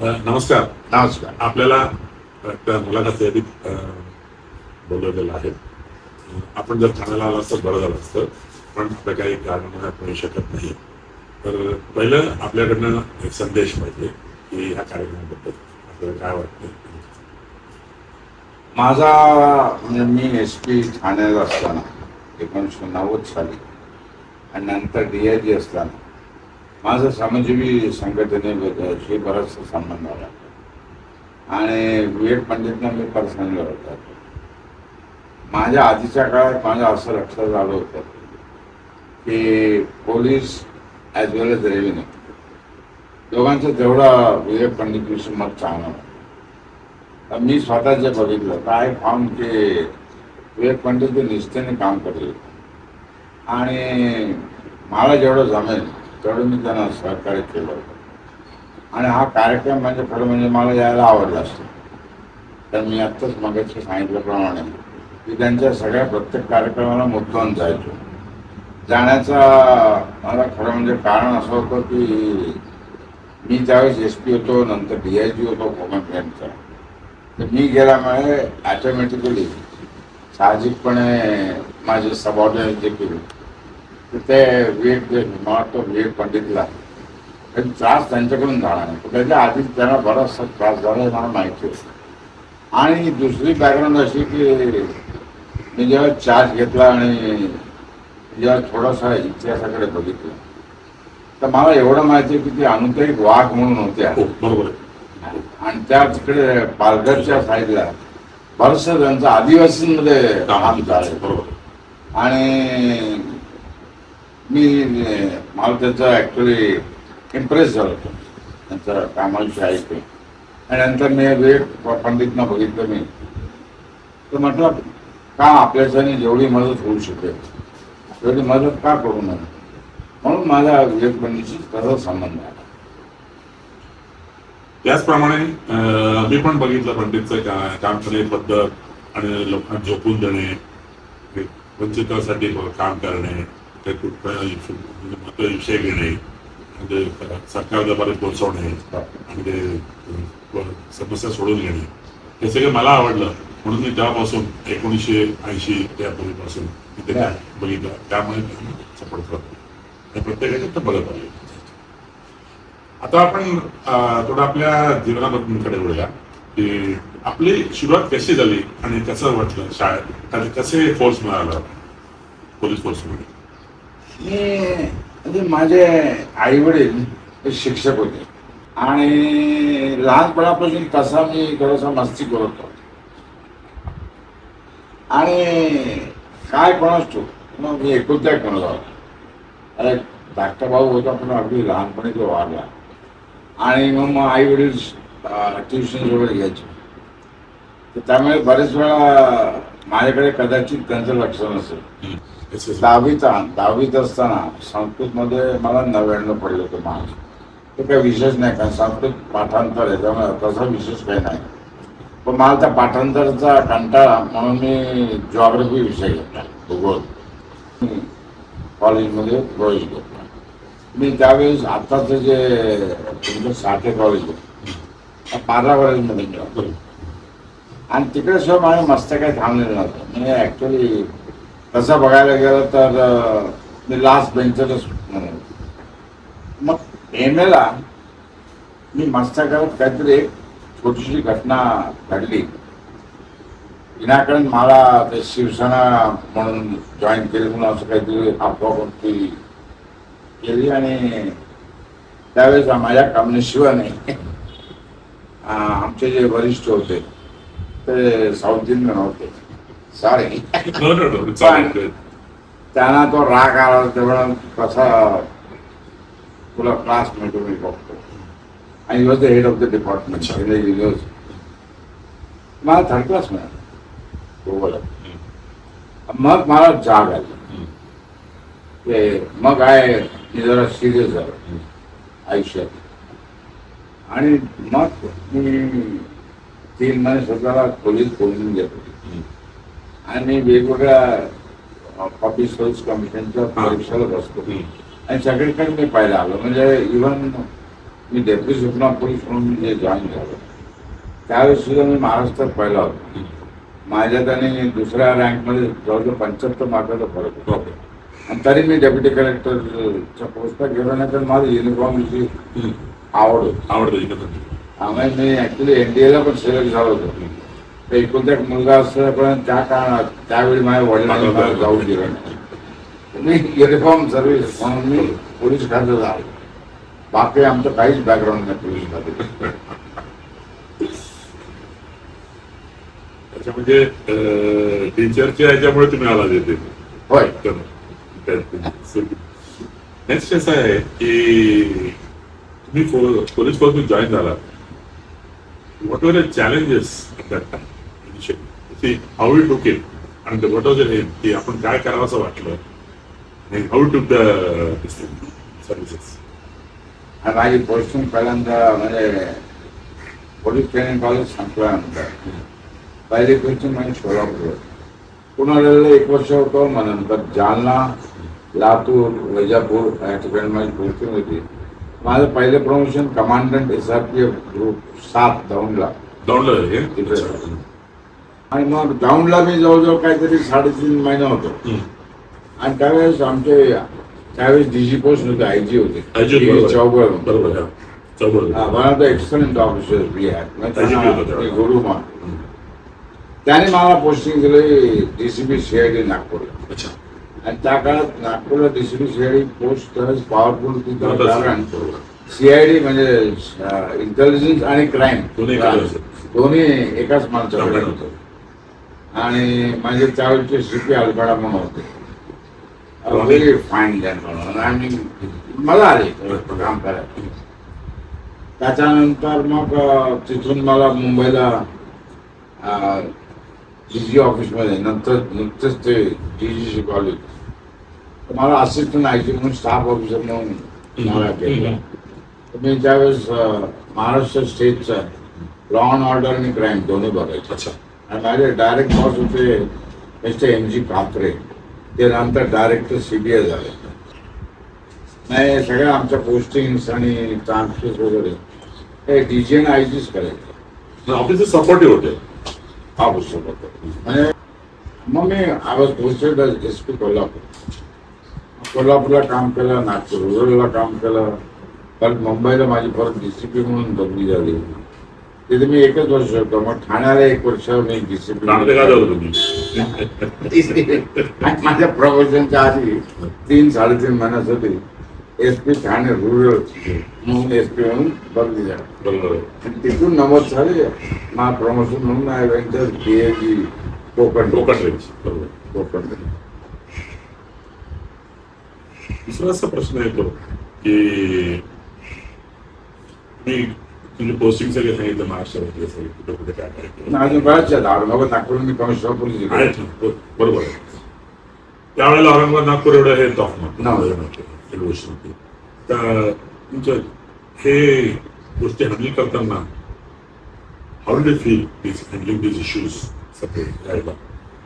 नमस्कार. नमस्कार. आपल्याला त्या मुलाखत यादीत बोलवलेलं आहे. आपण जर ठाण्याला आला असतं बरं झालं असतं. पण आपल्या काही कारणामुळे आपण येऊ शकत नाही. तर पहिलं आपल्याकडनं एक संदेश पाहिजे की ह्या कार्यक्रमाबद्दल. आपल्याला काय वाटतं माझा म्हणजे मी एस पी ठाण्यात असताना एकोणीसशे नव्वद साली आणि नंतर डी आय जी असताना माझं श्रमजीवी संघटनेशी बराचसा संबंध आला. आणि विवेक पंडितनं मी पर्सनली होता. माझ्या आधीच्या काळात माझं असं लक्षात आलं होतं की police as well as revenue दोघांचं जेवढा विवेक पंडितविषयी मत चांगलं होतं. तर मी स्वतः जे बघितलं तर आय फॉर्म की विवेक पंडित हे निष्ठेने काम करेल आणि मला जेवढं जमेल तेवढं मी त्यांना सहकार्य केलं होतं. आणि हा कार्यक्रम म्हणजे खरं म्हणजे मला यायला आवडला असतो. तर मी आत्ताच मगाशी सांगितल्याप्रमाणे की त्यांच्या सगळ्या प्रत्येक कार्यक्रमाला मुद्दाम जायचो. जाण्याचा मला खरं म्हणजे कारण असं होतं की मी ज्यावेळेस एस पी होतो नंतर डी आय जी होतो कोमटचा तर मी गेल्यामुळे ॲटोमॅटिकली साहजिकपणे माझे सबऑर्डिनेट देखील केले तर ते विवेक जे मला वाटतं विवेक पंडितला पण त्रास त्यांच्याकडून झाला नाही. त्याच्या आधी त्यांना बराचसा त्रास झाला हे मला माहिती होतं आणि दुसरी बॅकग्राऊंड अशी की मी जेव्हा चार्ज घेतला आणि जेव्हा थोडासा इतिहासाकडे बघितलं तर मला एवढं माहिती आहे की ती अनुताई वाघ म्हणून होत्या हो बरोबर. आणि त्या तिकडे पालघरच्या साईडला बरंच त्यांचं आदिवासींमध्ये काम झालं. बरोबर. आणि मी मला त्यांचा ॲक्च्युली इम्प्रेस झालो होतो. त्यांचा कामाविषयी ऐकून आणि नंतर मी वेळ पंडितनं बघितलं मी. तर म्हटलं का आपल्याच्याने जेवढी मदत होऊ शकेल तेवढी मदत का करू नये? म्हणून माझा विवेक पंडितशी तसा संबंध आहे त्याचप्रमाणे मी पण बघितलं पंडितचं का- काम करणे पद्धत आणि लोकांना झोपून देणे हे वंचितासाठी काम करणे. ते कुठल्या इशू- म्हणजे महत्त्वाचे विषय घेणे म्हणजे समस्या सोडून घेणे. हे सगळं मला आवडलं. म्हणून मी तेव्हापासून एकोणीसशे ऐंशी त्यापूर्वीपासून मी ते Yeah. बघितलं. त्यामुळे सपोर्ट करतो. आणि प्रत्येकाच्या ते बघत आले आता आपण थोडं आपल्या जीवनाबद्दलकडे वळूया. की आपली सुरुवात कशी झाली आणि कसं वाटलं शाळेत? आणि कसे फोर्स मिळाला? पोलीस फोर्समध्ये मी म्हणजे माझे आई वडील शिक्षक होते. आणि लहानपणापासून तसा मी थोडासा मस्ती करत होतो. आणि काय कोणाच? असतो मग मी एकुलत्या एक म्हणत होता. अरे धाकटा भाऊ होता पण अगदी लहानपणी तो वाढला आणि मग मग आई वडील ट्युशन वगैरे घ्यायचे तर त्यामुळे बरेच वेळा माझ्याकडे कदाचित त्यांचं लक्ष नसेल. दहावीत दहावीत असताना संस्कृतमध्ये मला नव्याण्णव पडलं होतं मार्क्स. ते काही विशेष नाही कारण संस्कृत पाठांतर आहे त्यामुळे तसा विशेष काही नाही. पण मला त्या पाठांतरचा कंटाळा म्हणून मी जॉग्रफी विषय घेतला भूगोल. कॉलेजमध्ये प्रवेश घेतला. मी त्यावेळेस आत्ताचं जे तुमचं साठे कॉलेज आहे त्या कॉलेजमध्ये आणि तिकडे सुद्धा माझ्या मस्त काही थांबलेलं नव्हतं म्हणजे ॲक्च्युली तसं बघायला गेलं तर मी लास्ट बेंचरच म्हणून मग एम एला मी मस्त करत काहीतरी एक छोटीशी घटना घडली. विनाकारण मला ते शिवसेना म्हणून जॉईन केली म्हणून असं काहीतरी अफवावरती केली आणि त्यावेळेस माझ्या कम्युनिस्टशिवाने आमचे जे वरिष्ठ होते साऊथ इंडियन होते. Sorry No, no, no, it's all good. त्यांना तो राग आला तेव्हा कसा तुला क्लास मिळतो मी बघतो. आणि was the head of the department अच्छा. युनिव्हर्सिटी मला थर्ड क्लास मिळाला. भूगोलात. मग मला जाग आली. हम्म. ते मग आहे मी जरा सिरियस झालो. आयुष्यात. आणि मग मी तीन महिने स्वतःला खोलीत खोलून घेतो. हम्म. आणि वेगवेगळ्या पब्लिक सर्व्हिस कमिशनच्या परीक्षेला बसतो. आणि सगळीकडे मी पाहिलं आलो. म्हणजे इव्हन मी डेप्युटी सुपना पोलीस म्हणून जे जॉईन झालो. त्यावेळेस सुद्धा मी महाराष्ट्रात पहिला होतो. माझ्यात आणि दुसऱ्या रँकमध्ये जवळजवळ पंच्याहत्तर मार्काचा फरक होता. आणि तरी मी डेप्युटी कलेक्टरच्या पोस्टला गेलो नाही तर माझं युनिफॉर्मची. आवड होती. आवडतं इकडं त्यामुळे मी ऍक्च्युली एनडीएला पण सिलेक्ट झालो होतो. तर एकुलता एक मुलगा असल्यापर्यंत त्या काळात त्यावेळी माझ्या वडिलांनी मला जाऊ दिलं नाही. मी युनिफॉर्म सर्व्हिस म्हणून मी पोलीस खात्यात झालो बाकी आमचं काहीच बॅकग्राऊंड नाही पोलीस खात्यात त्याच्या म्हणजे टीचरच्या ह्याच्यामुळे तुम्ही आला येते होय. नेक्स्ट असं आहे की तुम्ही पोलीस फोर्स जॉईन झाला what were the what were challenges how you took it आणि व्हॉट वॉज हे की आपण काय करावं असं वाटलं how took the the services. माझी पोस्टिंग पहिल्यांदा म्हणजे पोलीस ट्रेनिंग कॉलेज संपल्यानंतर पहिली पोस्टिंग म्हणजे सोलापूर. पुण्याला एक वर्ष होतो मग नंतर जालना लातूर वैजापूर या ठिकाणी माझी पोस्टिंग होती. माझं पहिलं promotion commandant S R P F group सात दौंडला दौडलं हे तिकडे. आणि मग दौंडला मी जवळजवळ काहीतरी साडेतीन महिने होतो. आणि त्यावेळेस आमचे त्यावेळेस डीजी पोस्ट होते आय जी होते IGP DG बरोबर. चौगुले. बरोबर हा चौबरोबर Uh, one of the excellent officers we had. म्हणजे IGP त्यांना होता तेव्हा. मी गुरु मान त्याने मला पोस्टिंग दिली डीसीबी सीआयडी नागपूरला अच्छा आणि त्या काळात नागपूरला डीसीबी सीआयडी पोस्ट तरच पॉवरफुल. कारण. सीआयडी म्हणजे इंटेलिजन्स आणि क्राईम दोन्ही एकाच असेल. दोन्ही एकाच माणसाकडे होतं. आणि माझे त्यावेळेचे सीपी अलगडा म्हणून होते. Right. व्हेरी फाईन जॅन आणि मला आले. काम करायला. त्याच्यानंतर मग तिथून मला मुंबईला डी जी ऑफिसमध्ये नंतर नुकतंच ते डी जी शिकवले तर मला असिस्टंट आय जी म्हणून स्टाफ ऑफिसर म्हणून मला केलं तर मी त्यावेळेस महाराष्ट्र स्टेटचा लॉ अँड ऑर्डर आणि क्राईम दोन्ही बघायचे. अच्छा. आणि माझे डायरेक्ट बॉस होते मिस्टर एम जी कात्रे ते नंतर डायरेक्टर सी बी आय झाले. नाही सगळ्या आमच्या पोस्टिंग्स आणि ट्रान्सफर्स वगैरे हे डी जी आणि आय जीच करायचे. ऑफिस सपोर्टिव्ह होते. हा पुस्तक म्हणजे मग मी I was posted S P Kolhapur कोल्हापूरला काम केलं नागपूर रुरलला काम केलं. परत मुंबईला माझी परत डी सी पी म्हणून बदली झाली. तिथे मी एकच वर्ष होतो. मग ठाण्याला एक वर्ष मी डी सी पी माझ्या प्रमोशनच्या आधी तीन साडेतीन महिन्यासाठी एस पी ठाणे रुरल म्हणून एस पी म्हणून बदली झाली. तिथून नमद झाले. मला प्रमोशन म्हणून I vendor P A G Konkan. Konkan Konkan दुसरा असा प्रश्न येतो की तुम्ही तुमचे पोस्टिंग सगळे सांगितलं महाराष्ट्रामध्ये सगळे कुठे कुठे काय केलं. अजून बऱ्याच आहेत. औरंगाबाद नागपूर मी कमिशनर आहेत ब- बरोबर आहे. त्यावेळेला औरंगाबाद नागपूर एवढं हे टॉप. गोष्ट होती तर तुमच्या हे गोष्टी हँडल करताना how do feel this handling this issues separate राहिला.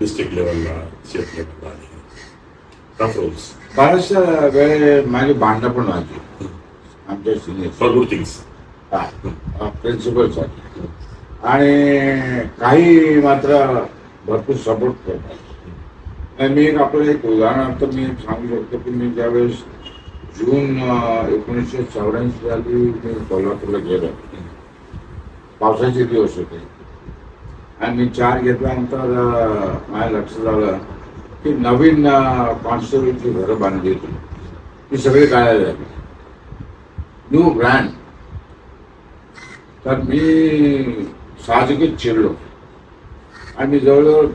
डिस्ट्रिक्ट लेवलला स्टेट लेवलला आणि टफ रोल्स बऱ्याचशा वेळे माझी भांडणं पण व्हायची. आमच्या सिनियर फॉर गुड थिंग्स प्रिन्सिपलसाठी आणि काही मात्र भरपूर सपोर्ट करतात. आणि मी एक आपलं एक उदाहरणार्थ मी सांगू शकतो की मी ज्यावेळेस जून एकोणीसशे चौऱ्याऐंशी साली मी कोल्हापूरला गेलो. पावसाचे दिवस होते. आणि मी चार घेतल्यानंतर माझ्या लक्षात आलं ती नवीन कॉन्स्टेबलची घरं बांधली होती. ती सगळी काय झाली. न्यू ब्रँड तर मी साहजिकच चिरलो आणि मी जवळजवळ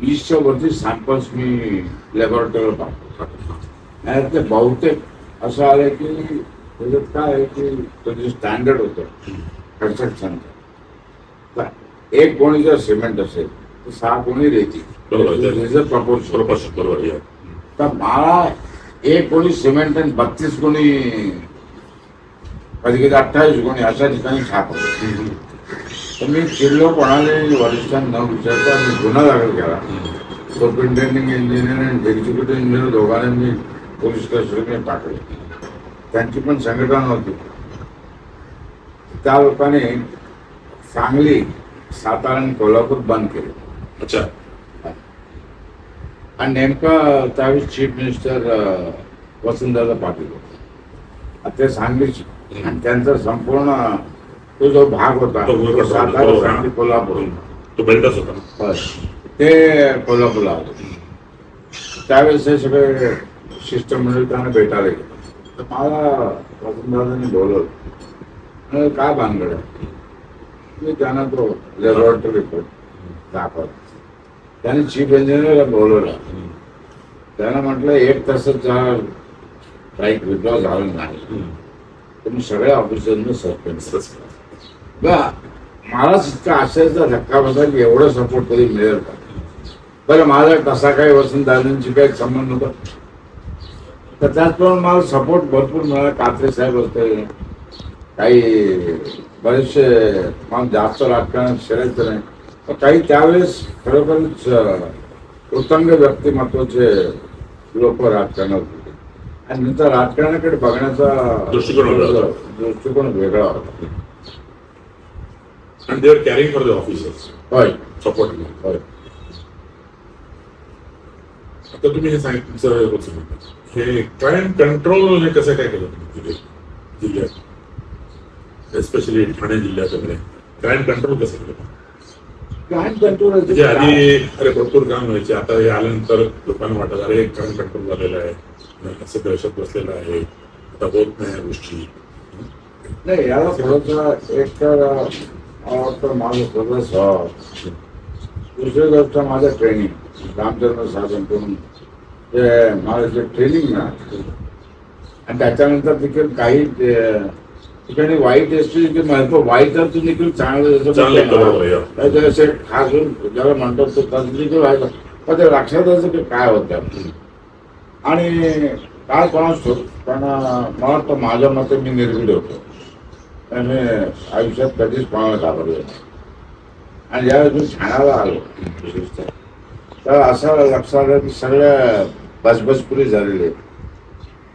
वीसच्या वरती सॅम्पल्स मी लॅबोरेटरीवर पाठवतो. आणि ते बहुतेक असं आलं की त्याच्यात काय आहे की त्याचं स्टँडर्ड होतं. कन्स्ट्रक्शनचं तर एक कोणी जर सिमेंट असेल तर सहा कोणी रेती. बरोबर. बरोबर तर मला एक कोणी सिमेंट आणि बत्तीस कोणी कधी कधी अठ्ठावीस कोणी अशा ठिकाणी छाप. तर मी चिडलो कोणाला वरिष्ठांना न विचारता मी गुन्हा दाखल केला. सुपरिटेंडिंग इंजिनियर आणि एक्झिक्युटिव्ह इंजिनियर दोघांना मी पोलीस कस्टडीने टाकले त्यांची पण संघटना होती त्या लोकांनी सांगली सातारा आणि कोल्हापूर बंद केले. अच्छा. आणि नेमका त्यावेळेस चीफ मिनिस्टर वसंतदादा पाटील होते. ते सांगलीचे. आणि त्यांचा संपूर्ण तो जो भाग होता कोल्हापूर. तो होता कोल्हापूरला आले त्यावेळेस हे सगळे शिष्टमंडळी त्यांना भेटायला गेले. तर मला वसंतदादांनी बोलवलं. काय भानगड मी त्यांना तो लॅबोरेटरी रिपोर्ट दाखवला त्याने चीफ इंजिनियरला बोलवलं. त्यानं म्हटलं एक तासाचा स्ट्राईक विड्रॉ झाला नाही. मी सगळ्या ऑफिसरने सस्पेंड बा मलाच इतका आश्चर्याचा धक्का बसला की एवढं सपोर्ट कधी मिळेल का? बरं माझा तसा काही वसंतदादांची काही संबंध नव्हता. तर त्याचप्रमाणे मला सपोर्ट भरपूर मिळाला. कात्रे साहेब होते. काही बरेचसे मला जास्त राजकारणात शिरायचं नाही. काही त्यावेळेस खरोखरच उत्तंग व्यक्तिमत्वाचे लोक राजकारणात होते. आणि नंतर राजकारणाकडे बघण्याचा दृष्टिकोन. दृष्टिकोन वेगळा होता. आणि they were caring for the officers होय. सपोर्ट होय. आता तुम्ही हे सांगितलं हे क्राईम कंट्रोल हे कसं काय केलं तुम्ही तिथे? जिल्ह्यात. एस्पेशली ठाणे जिल्ह्यात वगैरे. क्राईम कंट्रोल कसं केलं? क्राईम कंट्रोल म्हणजे आधी अरे भरपूर काम व्हायचे. आता हे आल्यानंतर लोकांना वाटत अरे क्राईम कंट्रोल झालेलं आहे. असं दहशत बसलेलं आहे. आता होत नाही या गोष्टी. नाही याला थोडंसं एक तर माझं सगळं सह दुसरी गोष्ट माझं ट्रेनिंग रामचंद्र साहेबांकडून जे माझं जे ट्रेनिंग ना आणि त्याच्यानंतर तिकडे काही ते- ठिकाणी वाईट असते वाईट तर तू देखील चांगलं हो. असे खासून ज्याला म्हणतात तो व्हायचं पण ते की काय होतं आणि काय कोणाच ठेव पण मला वाटतं माझ्या मते मी निर्भीड होतो. आणि आयुष्यात कधीच कोणाला घाबरलो आणि ज्यावेळेस मी ठाण्याला आलो तर असं लक्षात आलं की सगळ्या बसबसपुरी झालेले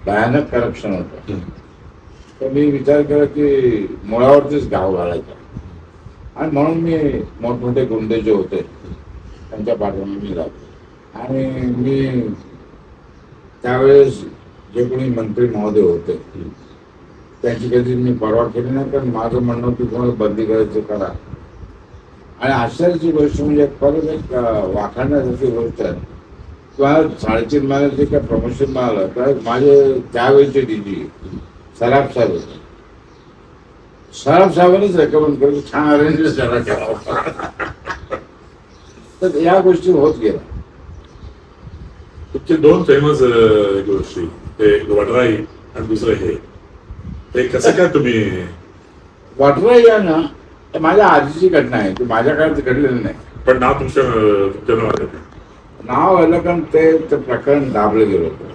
भयानक करप्शन होतं. तर मी विचार केला की मुळावरतीच गाव घालायचा. आणि म्हणून मी मोठमोठे गुंडे जे होते त्यांच्या पाठीमागे मी राहतो. आणि मी त्यावेळेस जे कोणी मंत्री महोदय होते त्यांची कधी मी परवा केली नाही कारण माझं म्हणणं की तुम्हाला बंदी करायचं करा. आणि आश्चर्याची गोष्ट म्हणजे परत एक अं, वाखाणण्यासारखी गोष्ट आहे. किंवा साडेतीन महिन्यात जे काय प्रमोशन मिळालं तर माझे त्यावेळेचे डी जी सराफ साहेब. होते सराफ साहेबांनीच रेकमेंड केलं छान अरेंज जरा केला. तर या गोष्टी होत गेल्या. तुमचे दोन फेमस गोष्टी ते एक वडराई आणि दुसरं हे. ते कसं काय तुम्ही वाटरा या ना तर माझ्या आजीची घटना आहे ती माझ्या काळात घडलेली नाही. पण नाव तुमच्या तुमच्या. नाव आलं कारण ते ते प्रकरण दाबलं गेलं होतं.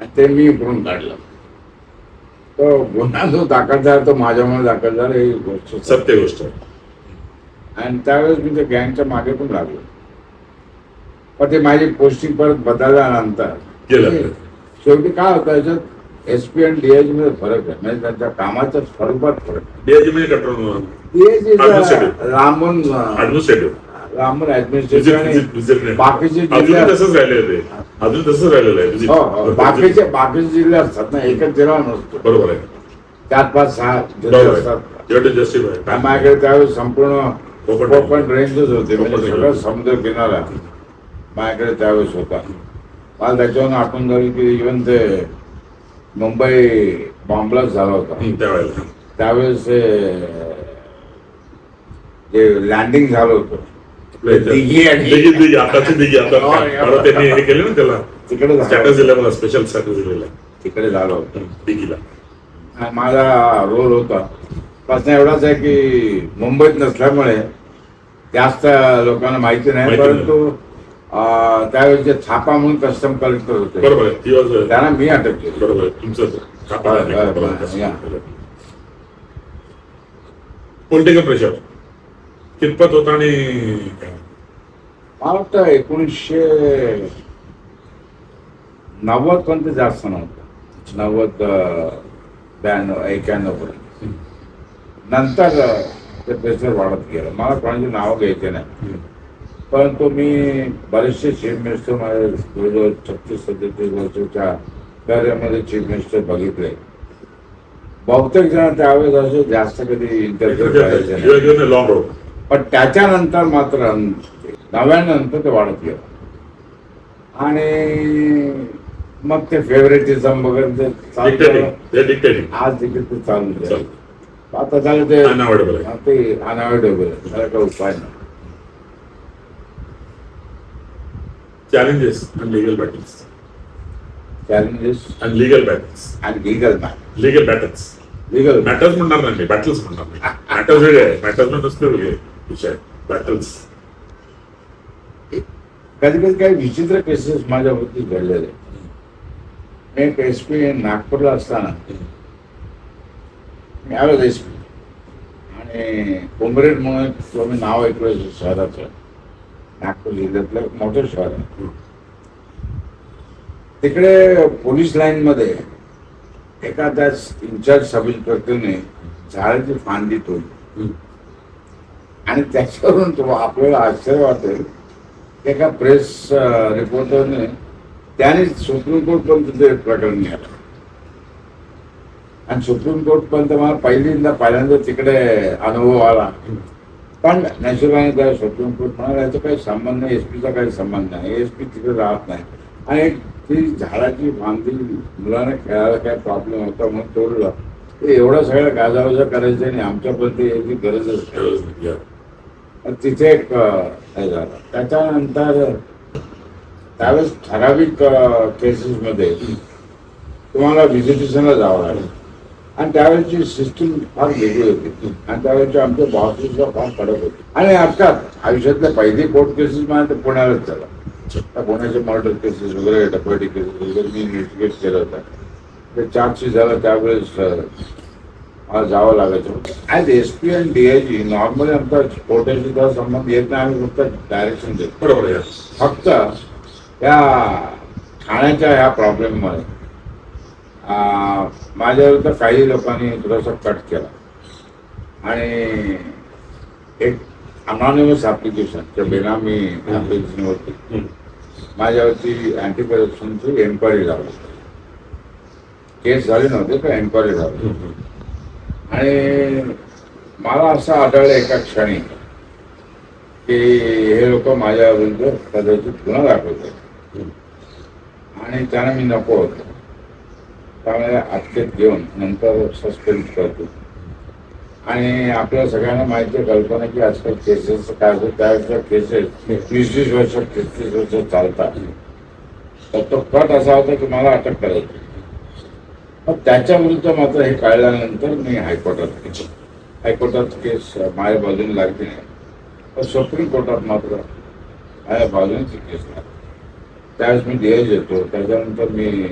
आणि ते मी इकडून काढलं. गुन्हा जो दाखल झाला तो माझ्यामुळे दाखल झाला ही गोष्ट सत्य. गोष्ट आणि त्यावेळेस मी त्या गँगच्या मागे पण लागलो पण ते माझी पोस्टिंग परत बदलल्यानंतर. शेवटी काय होतं याच्यात एस पी आणि डीआयजी मध्ये फरक आहे म्हणजे त्यांच्या कामाच्या स्वरूपात फरक डीआयजी म्हणजे कंट्रोल डीआयजी. लांबून ऍडमिनिस्ट्रेटिव्ह बाकीचे जिल्हे तसंच राहिलेलं अजून तसंच राहिलेलं आहे. visit. हो हो. बाकीचे बाकीचे जिल्हे असतात ना एकच जिल्हा नसतो. बरोबर आहे. चार पाच सहा जिल्हे असतात. माझ्याकडे त्यावेळेस संपूर्ण कोकण रेंजच होते. म्हणजे सगळं. समुद्र किनारा. माझ्याकडे त्यावेळेस होता. मला त्याच्यावरून आठवण झाली की इव्हन ते मुंबई बॉम्बलाच झाला होता. त्यावेळेस ते जे लँडिंग झालं होतं. दिघी आणि- दिघी दिघी आताची दिघी आता हो. आता त्यांनी केलं ना त्याला तिकडे झालं स्टॅटस होतं. दिला मला स्पेशल स्टॅटस दिलेला आहे. तिकडे झालं होतं दिघीला आणि माझा रोल होता प्रश्न एवढाच आहे की मुंबईत नसल्यामुळे जास्त लोकांना माहिती नाही. परंतु जे छापा म्हणून कस्टम कलेक्टर होते बरोबर त्यांना मी अटक केली बरोबर तुमचं. या. पॉलिटिकल प्रेशर कितपत होता आणि? मला वाटतं एकोणीसशे नव्वद पर्यंत जास्त नव्हतं. नव्वद ब्याण्णव एक्याण्णव पर्यंत. नंतर ते प्रेशर वाढत गेलं. मला कोणाची नावं घ्यायचे नाही. परंतु मी बरेचसे चीफ मिनिस्टर माझ्या जवळजवळ छत्तीस सत्तेचाळीस वर्षाच्या कार्यामध्ये चीफ मिनिस्टर बघितले. बहुतेक जण त्यावेळेस असे जास्त कधी इंटरव्ह्यू करायचे पण त्याच्यानंतर मात्र नव्याण्णव नंतर ते वाढत गेलं. आणि मग ते फेवरेटिझम वगैरे. आज देखील ते चालू. आता झालं ते अनअवॉइडेबल आहे. त्याला काही उपाय नाही. Challenges and legal battles. Challenges And legal battles. आणि legal man Legal battles. Legal matters म्हणणार नाही बॅटल्स म्हणणार नाही. मॅटर्स वेगळे मॅटर्स नसते वेगळे विषय. बॅटल्स कधी कधी काही विचित्र केसेस माझ्या वरती घडलेले. मी एक एस पी नागपूरला असताना मी आलोच एस पी आणि कोंबरेड म्हणून तुम्ही नाव ऐकलं शहराचं. नागपूर जिल्ह्यातलं एक मोठं शहर आहे तिकडे पोलीस लाईनमध्ये एका त्या इन्चार्ज सब इन्स्पेक्टरने झाडाची फांदी तोडली. आणि त्याच्यावरून तुम्हाला आपल्याला आश्चर्य वाटेल. की एका प्रेस रिपोर्टरने त्याने सुप्रीम कोर्टपर्यंत ते प्रकरण नेलं. आणि सुप्रीम कोर्टपर्यंत मला पहिल्यांदा पहिल्यांदा तिकडे अनुभव आला. पण नशिबाने त्या सुप्रीम कोर्ट म्हणाला याचा काही संबंध नाही एस पीचा काही संबंध नाही एस पी तिकडे राहत नाही. आणि ती झाडाची फांदी मुलांना खेळायला काय प्रॉब्लेम होता म्हणून तोडलं. ते एवढं सगळं गाजावाजा करायचं आणि आमच्यापर्यंत याची गरजच तिथे एक हे झालं. त्याच्यानंतर त्यावेळेस ठराविक केसेसमध्ये तुम्हाला व्हिजिटेशनला जावं लागेल. आणि त्यावेळेची सिस्टीम फार वेगळी होती. आणि त्यावेळेचे आमच्या बॉसेस फार कडक होती. आणि अर्थात आयुष्यातल्या पहिली कोर्ट केसेस मला ते पुण्यालाच झाला. त्या पुण्याचे मर्डर केसेस वगैरे डकॅटी केसेस वगैरे मी इन्व्हेस्टिगेट केलं होतं. ते चार्जशीट झाला त्यावेळेस मला जावं लागायचं. As S P and D I G normally आमचा कोर्टाशी तर संबंध येत नाही आम्ही फक्त डायरेक्शन देतो. बरोबर आहे फक्त त्या ठाण्याच्या ह्या प्रॉब्लेममुळे माझ्याविरुद्ध काही लोकांनी थोडासा कट केला. आणि एक अनॉनिमस ॲप्लिकेशन त्या बेनामी ॲप्लिकेशनवरती हम्म. माझ्यावरती अँटी करप्शनची एन्क्वायरी लावली केस झाली नव्हती पण एन्क्वायरी हम्म. आणि मला असं आढळलं एका क्षणी की हे लोक माझ्याविरुद्ध कदाचित गुन्हा दाखवते आणि त्यांना मी नको होतो. त्यामुळे अटकेत घेऊन नंतर सस्पेंड करतो. आणि आपल्या सगळ्यांना माहिती कल्पना की आजकाल केसेस काय होतं त्यावेळेच्या केसेस वीस वीस वर्ष तेहतीस वर्ष चालतात. तर तो कट असा होता की मला अटक करायची मग त्याच्या विरुद्ध मात्र हे कळल्यानंतर मी हायकोर्टात गेलो. हायकोर्टात केस माझ्या बाजूने लागली नाही. पण सुप्रीम कोर्टात मात्र माझ्या बाजूनेची केस लागली. त्यावेळेस मी डी येतो त्याच्यानंतर मी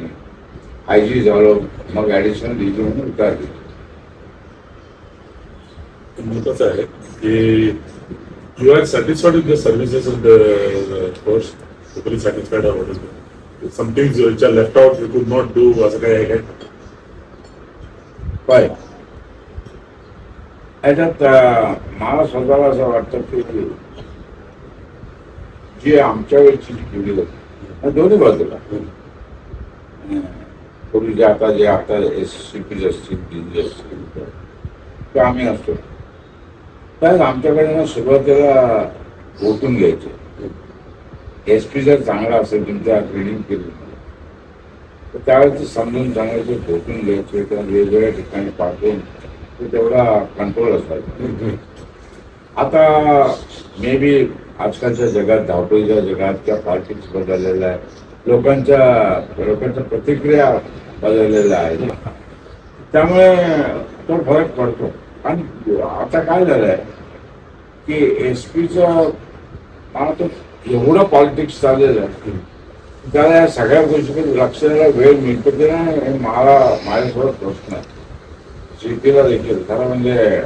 आय जी झालो मग ॲडिशनल डी जी म्हणून उतार घेतो. महत्वाचं आहे की you are satisfied with the services of the force totally satisfied or something left out you could not do असं काही आहे काय काय याच्यात मला स्वतःला असं वाटतं की जी आमच्या वेळची जी पिढी होती दोन्ही बाजूला. पूर्वी जे आता जे आता एस सी पी असतील डी जी असतील ते आम्ही असतो. तर आमच्याकडे ना सुरुवातीला ओटून घ्यायचे. एस पी जर चांगला असेल तुमच्या ट्रेनिंग केली तर त्यावेळेस समजून सांगायचे भोटून घ्यायचे किंवा वेगवेगळ्या ठिकाणी पाठवून ते तेवढा कंट्रोल असायचा. आता मे बी आजकालच्या जगात धावपळीच्या जगात किंवा पॉलिटिक्स बदललेलं आहे लोकांच्या लोकांच्या प्रतिक्रिया बदललेल्या आहेत. त्यामुळे तो फरक पडतो. आणि आता काय झालं आहे की एस पीचं मला तो एवढं पॉलिटिक्स चाललेलं आहे. त्याला या सगळ्या गोष्टीकडे लक्ष द्यायला वेळ मिळतो की नाही हे मला माझ्यासोबत प्रश्न आहे. सिटीला देखील खरं म्हणजे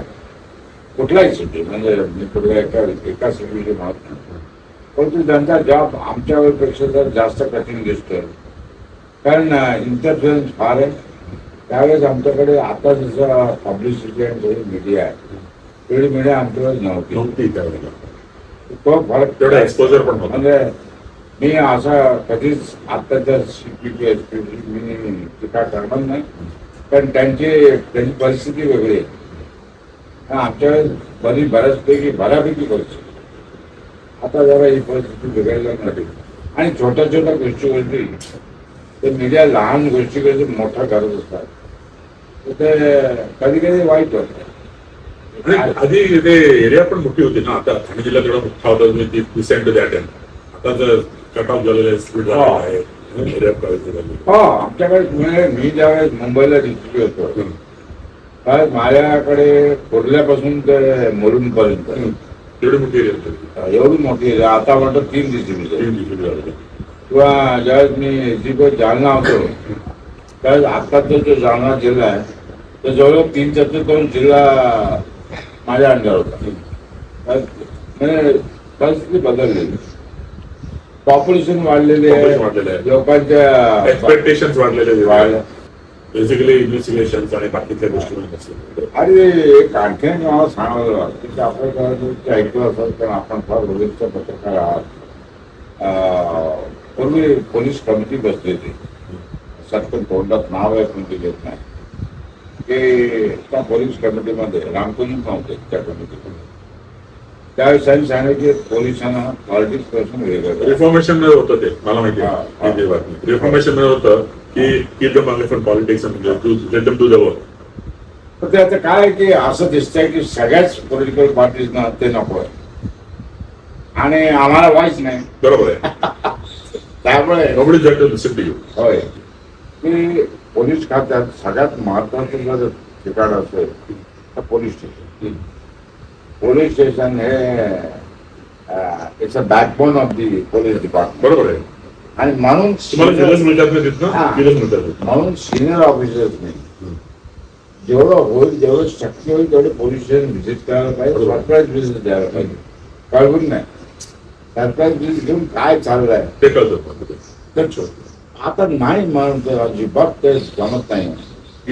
कुठलाही सिटी म्हणजे मी कुठल्या एका एका सिटीची म्हणत नाही परंतु त्यांचा जॉब आमच्या वेळेपेक्षा जर जास्त कठीण दिसतोय. कारण इंटरफरन्स फार आहे. त्यावेळेस आमच्याकडे आता जसं पब्लिसिटी आणि थोडी मीडिया आहे. तेवढी मीडिया आमच्याकडे नव्हती. नव्हती त्यावेळेला. तो फरक तेवढा एक्सपोजर पण म्हणजे मी असा कधीच आत्ताच्या सीपीटी एस मी टीका करणार नाही. कारण त्यांची त्यांची परिस्थिती वेगळी आहे. आमच्या बरी बऱ्याचपैकी बऱ्यापैकी परिस्थिती. आता जरा ही परिस्थिती बिघडायला नाही आणि छोट्या छोट्या गोष्टी गोष्टी ते मीडिया लहान गोष्टी गोष्टी मोठा करत असतात. ते कधी कधी वाईट होत. आधी ते एरिया पण मोठी होती ना. आता ठाणे जिल्ह्यात एवढा मोठा होता तुम्ही ती दॅट आता जर कट ऑफ झालेलं आहे. स्पीड झालेलं आहे एरिया कळते झाली हो आमच्याकडे पुणे मी ज्यावेळेस मुंबईला डिस्ट्रिक्ट होतो. तर माझ्याकडे कुर्ल्यापासून ते मुलुंडपर्यंत तेवढी मोठी एरिया होती. एवढी मोठी. आता वाटतं तीन डिस्ट्रिक्ट तीन. किंवा ज्यावेळेस मी एसीको जालना होतो. त्यावेळेस आत्ताचा जो जालना जिल्हा आहे तो जवळजवळ तीन चतुर्थांश जिल्हा माझ्या अंडर होता. म्हणजे परिस्थिती बदललेली पॉप्युलेशन वाढलेले Population वाढलेलं आहे. लोकांच्या एक्सपेक्टेशन वाढलेले वाढ- बेसिकली इन्व्हेस्टिगेशन आणि बाकीच्या गोष्टी. अरे एक आणखीन एक मला सांगायला वाटतं की आपल्या घरात ऐकलं असेल कारण आपण फार रोजच्या पत्रकार आहात अं, पूर्वी पोलीस कमिटी बसली होती. सत्य तोंडात नाव आहे पण ते घेत नाही. की त्या पोलीस कमिटीमध्ये रामकुंड नव्हते त्या कमिटीमध्ये. त्यावेळेस त्यांनी सांगितलं की पोलिसांना वेगळं करा. रिफॉर्मेशनमध्ये होतं ते मला माहिती. आहे. रिफॉर्मेशनमध्ये होतं की keep them away from politics let to the work पण ते आता काय की असं दिसतंय की सगळ्याच पॉलिटिकल पार्टीजना ते नको आहे. आणि आम्हाला व्हायच नाही. बरोबर आहे. त्यामुळे nobody just listen to you होय. की पोलीस खात्यात सगळ्यात महत्वाचं जर ठिकाण असेल तर पोलीस स्टेशन पोलीस स्टेशन हे it's a backbone of the police department बरोबर आहे. आणि म्हणून म्हणून सिनियर ऑफिसर्सनी जेवढं होईल जेवढं शक्य होईल तेवढे पोलीस स्टेशन व्हिजिट करायला पाहिजे. सरप्राईज व्हिजिट द्यायला पाहिजे. कळवून नाही. सरप्राईज व्हिजिट घेऊन काय चाललंय? ते कळतं. आता नाही म्हणतो अजिबात ते जमत नाही.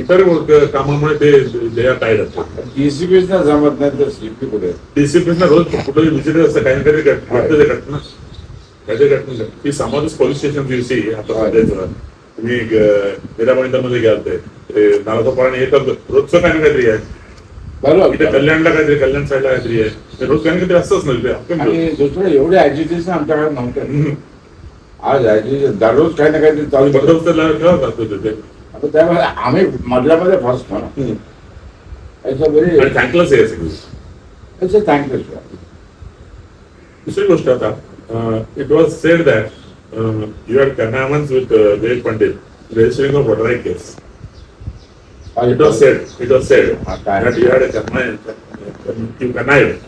इतर कामामुळे ते टाईड असतात डीसीपीजना जमत नाही तर सीपी कुठे? डिसिप्लिन रोज कुठेही विजिट असतं काही ना काही घटना काहीतरी घटना. ती समाज पोलीस स्टेशन दिवशी आता. सध्याचं तुम्ही मीराबाईंमध्ये घ्याल ते. नालासोपाराने येतात रोजचं काही ना काहीतरी आहे. इथे कल्याणला काहीतरी कल्याण साईडला काहीतरी आहे. रोज काही ना काहीतरी असतंच नाही ते हक्कन आणि दुसरं एवढे ऍजिटेशन आमच्याकडे नव्हते. आज ऍजिटेशन दररोज काही ना काहीतरी चालू आता त्यामुळे आम्ही मधल्यामध्ये बरी थँकलेस आहे सगळी. याचं थँक्यू दुसरी गोष्ट आता it was said that you are connivance with Vivek Pandit registering of water case It was said, it was said Okay. that you had a connived, you connived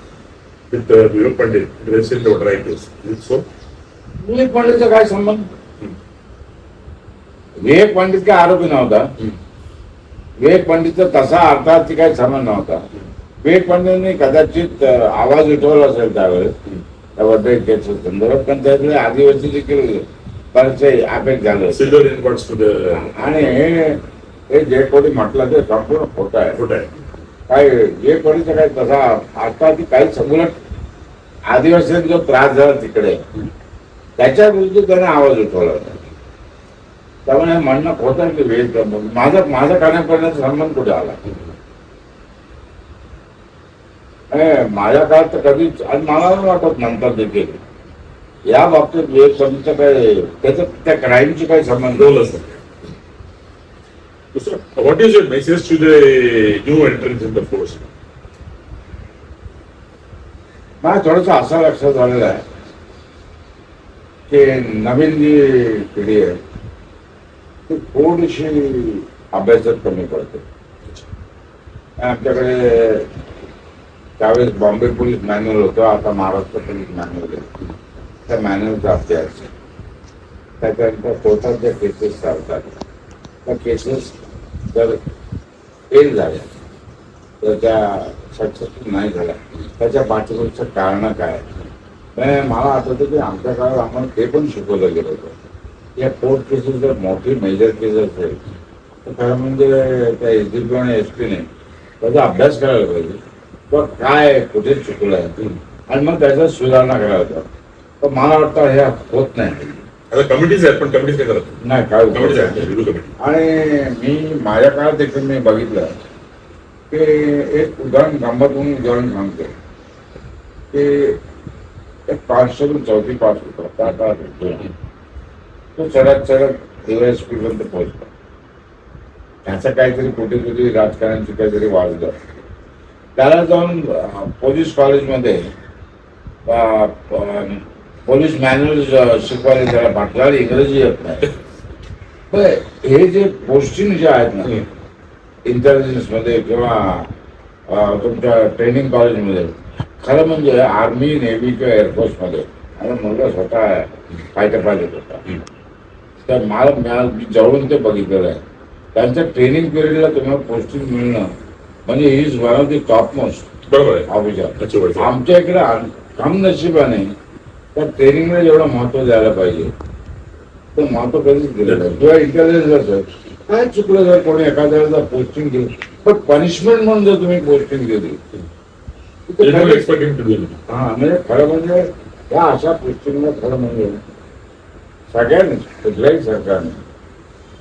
with uh, Vivek Pandit. In registering the voter case. Is it so? Vivek पंडितचा काय संबंध विवेक पंडित काय आरोपी नव्हता. विवेक पंडितचा तसा अर्थात काही संबंध नव्हता. विवेक पंडितने कदाचित आवाज उठवला असेल त्यावेळेस. त्या वड्डे केस संदर्भात पण त्यातले आदिवासी देखील बरेचसे अफेक्ट झाले आणि हे हे जे कोणी म्हटलं ते संपूर्ण खोटं आहे. काय जे कोणीचं काय तसा आता ती काही सगळं आदिवासींचा जो त्रास झाला तिकडे त्याच्या विरुद्ध त्याने आवाज उठवला होता. त्यामुळे म्हणणं आहे की वेळ माझा माझा खाण्यापिण्याचा संबंध कुठे आला माझ्या काळात तर कधीच आणि मला वाटत नंतर देखील या बाबतीत विवेक पंडितचं काय त्याचं त्या क्राईमची काही संबंध Role असतो. दुसरं, what is your message to the new entrants in the force? मला थोडस असं लक्षात झालेलं आहे की नवीन जी पिढी आहे ती थोडीशी अभ्यासात कमी पडते. आमच्याकडे त्यावेळेस बॉम्बे पोलीस मॅन्युअल होतं आता महाराष्ट्र पोलीस मॅन्युअल आहे. त्या मॅन्युअलचा अभ्यास. त्याच्यानंतर कोर्टात ज्या केसेस चालतात. त्या केसेस जर फेल झाल्या तर त्या सक्सेसफुल नाही झाल्या. त्याच्या पाठीमागचं कारण काय? मला आठवतं की आमच्या काळात आम्हाला ते पण शिकवलं गेलं होतं. या कोर्ट केसेस जर मोठी मेजर केस असेल तर खरं म्हणजे त्या एस डी पी आणि एस पीने त्याचा अभ्यास करायला पाहिजे. किंवा काय कुठे चुकलं आहे आणि मग त्याच्यात सुधारणा करायला पाहिजे. तर मला वाटतं हे होत नाही. आता कमिटीज आहेत पण कमिटीज काय करत नाही काय कमिटीज. आहेत आणि मी माझ्या काळात देखील मी बघितलं की एक उदाहरण म्हणून उदाहरण सांगतो. की एक कॉन्स्टेबल चौथी पास होता त्या काळात होतो. तो चढत चढत पी पर्यंत पोहोचला. त्याचं काहीतरी कुठे कुठे राजकारणाची काहीतरी वाजलं त्याला जाऊन पोलीस कॉलेजमध्ये पोलीस मॅन्युअल शिकवायला त्याला पाठवायला इंग्रजी येत नाही. पण हे जे पोस्टिंग जे आहेत ना इंटेलिजन्समध्ये किंवा तुमच्या ट्रेनिंग कॉलेजमध्ये खरं म्हणजे आर्मी नेव्ही किंवा एअरफोर्समध्ये माझा मुलगा स्वतः फायटर पायलट होता. तर मला मला- मी जवळून ते बघितलेलं आहे. त्यांच्या ट्रेनिंग पिरियडला तुम्हाला पोस्टिंग मिळणं म्हणजे he is one of the top most बरोबर ऑफिसर. आमच्या इकडे कम नशिबाने त्या ट्रेनिंगला जेवढं महत्त्व द्यायला पाहिजे तर महत्त्व कधीच दिलं नाही. किंवा इंटेलिजन्स असेल काय चुकलं जर कोणी एखाद्याला पोस्टिंग दिली पण पनिशमेंट म्हणून जर तुम्ही पोस्टिंग दिली हा म्हणजे खरं म्हणजे या अशा पोस्टिंगला खरं म्हणजे सगळ्यांनी कुठल्याही सरकारने.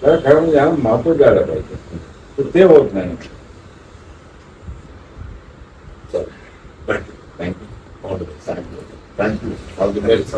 तर खरं म्हणजे याला महत्त्व द्यायला पाहिजे. तर ते होत नाही. Thank you thank you all the best thank you all the best